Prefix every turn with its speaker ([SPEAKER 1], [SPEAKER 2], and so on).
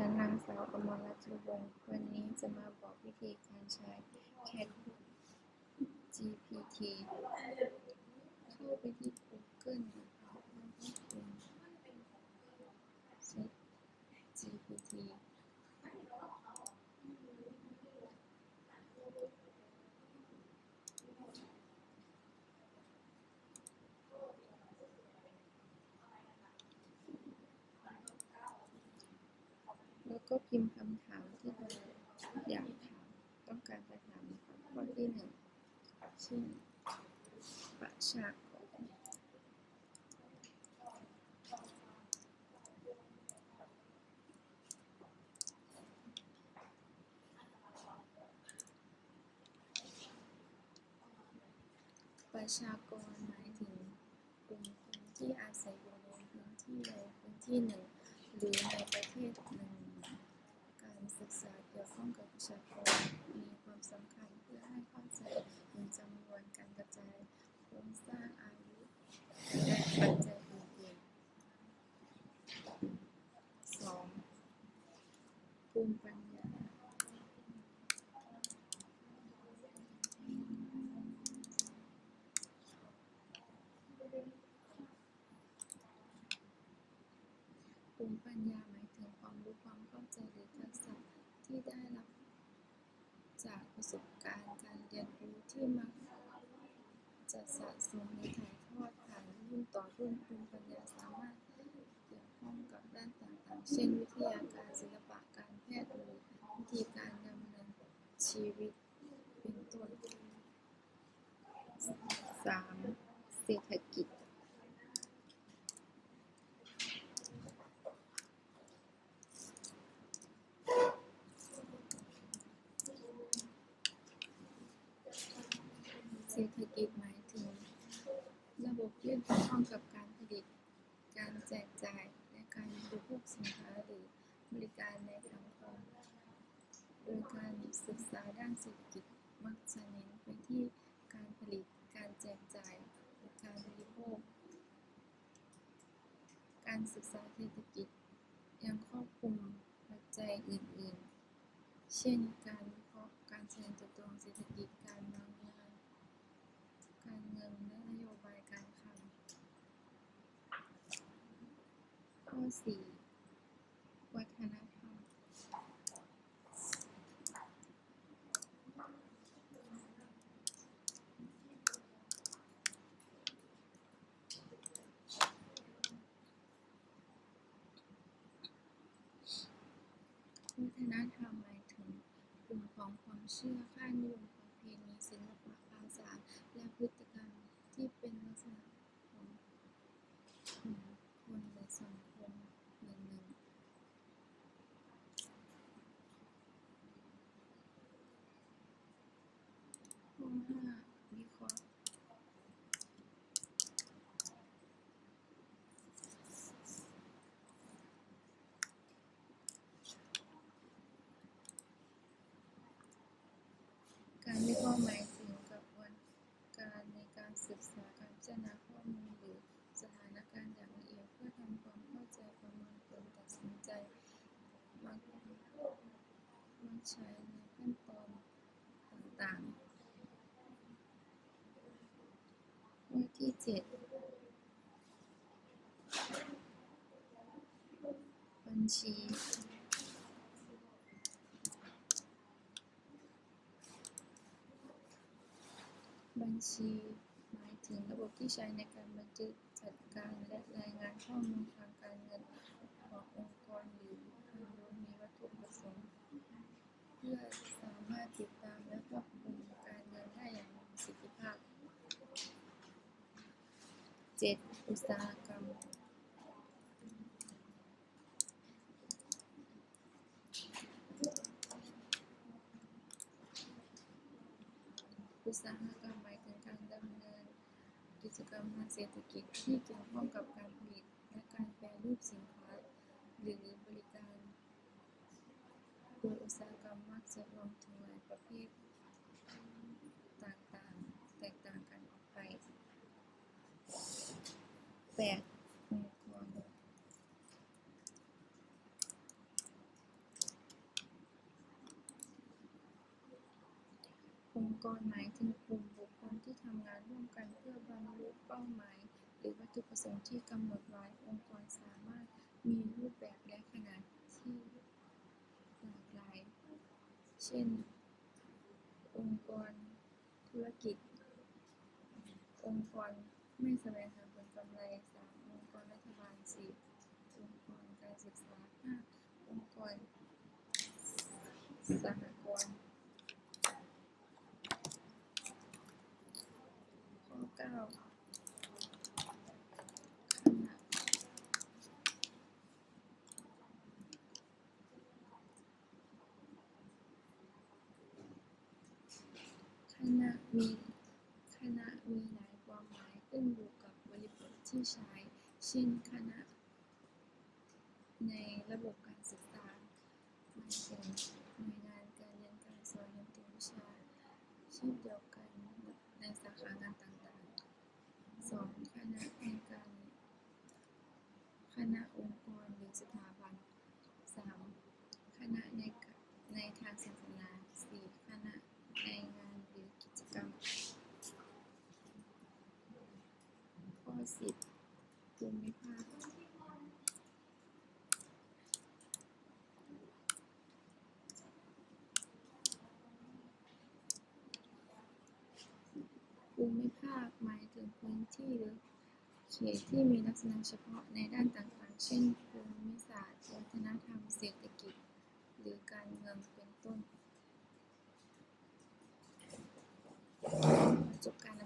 [SPEAKER 1] ฉันนางสาวอมรรัตน์วงศ์ วันนี้จะมาบอกวิธีการใช้ Chat GPT เข้าไปที่ Google นะคะแล้วก็พิมพ์ Chat ก็พิมพ์คำถามที่เราอยากถามต้องการจะถามนะคะข้อที่หนึ่งเช่นประชากรประชากรหมายถึงกลุ่มคนที่อาศัยอยู่ในพื้นที่ใดพื้นที่หนึ่งหรือในประเทศหนึ่ง ศึกษาเกี่ยวข้องกับประชากรมีความสำคัญเพื่อให้เข้าใจถึงจำนวนการกระจายโครงสร้างอายุและปัจจัยอื่นๆ 2. ภูมิปัญญาภูมิปัญญา หมายถึงความรู้ความเข้าใจหรือทักษะที่ได้รับจากประสบการณ์การเรียนรู้ที่มักจะสะสมหรือถ่ายทอดผ่านรุ่นต่อรุ่นภูมิปัญญาสามารถเกี่ยวข้องกับด้านต่างๆ เช่นวิทยาการศิลปะการแพทย์หรือวิธีการดำเนินชีวิตเป็นต้น 3. เศรษฐกิจ เศรษฐกิจหมายถึง ระบบที่เกี่ยวข้องกับการผลิต การแจกจ่าย และการบริโภคสินค้าหรือบริการในสังคม โดยการศึกษาด้านเศรษฐกิจมักจะเน้นไปที่การผลิต การแจกจ่ายและการบริโภค การศึกษาเศรษฐกิจยังครอบคลุมปัจจัยอื่นๆ เช่น การวิเคราะห์การเจริญติบโตของเศรษฐกิจ การวางงาน การเงินและนโยบายการคลัง อ4วัฒนธรรมวัฒนธรรมหมายถึงกลุ่มของความเชื่อค่านิยมประเพณีศิลปะภาษาและพฤติกรรมที่เป็นลักษณะของกลุ่มคนหรือสังคมหนึ่งหนึ่ง ข้อ ห้าวิเคราะห์การวิเคราะห์หมายถึงกระบวนการในการศึกษาการพิจารณาข้อมูลหรือสถานการณ์อย่างละเอียดเพื่อทำความเข้าใจประเมินผลตัดสินใจมักมักใช้ในขั้นตอนต่างๆ ข้อ ที่เจ็ดบัญชีบัญชีหมายถึงระบบที่ใช้ในการบันทึกจัดการและรายงานข้อมูลทางการเงินขององค์กรหรือบุคคลโดยมีวัตถุประสงค์ เพื่อสามารถติดตามและควบคุมการเงินได้อย่างมีประสิทธิภาพ 7. อุตสาหกรรม อุตสาหกรรมหมายถึงการดำเนินกิจกรรมทางเศรษฐกิจที่เกี่ยวข้องกับการผลิตและการแปรรูปสินค้าหรือบริการ โดยอุตสาหกรรมมักจะรวมถึงหลายประเภท แปดองค์กรหมายถึงกลุ่มบุคคลที่ทำงานร่วมกันเพื่อบรรลุเป้าหมาย หรือวัตถุประสงค์ที่กำหนดไว้องค์กรสามารถมีรูปแบบและขนาดที่หลากหลาย เช่น องค์กรธุรกิจ องค์กรไม่แสวงหา กำไรสามองค์กรรัฐบาลสี่องค์กรการศึกษาห้าองค์กรสหกรณ์ข้อเก้าคณะคณะมีคณะมีหลายความหมายขึ้นอยู่กับบริบทที่ใช้ เช่นคณะ ในระบบการศึกษาหมายถึงหน่วยงานการเรียนการสอนดนตรีวิชาชีพเดียวกันในสาขางานต่างๆสองคณะในการคณะองค์กรหรือสถาบันสามคณะในในทางศาสนาสี่คณะในงานหรือกิจกรรมข้อ จริงไหมคะภูมิภาคหมายถึงพื้นที่หรือเขตที่มีลักษณะเฉพาะในด้านต่างๆ เช่น ภูมิศาสตร์ วัฒนธรรม เศรษฐกิจ หรือการเมืองเป็นต้น ประสบการ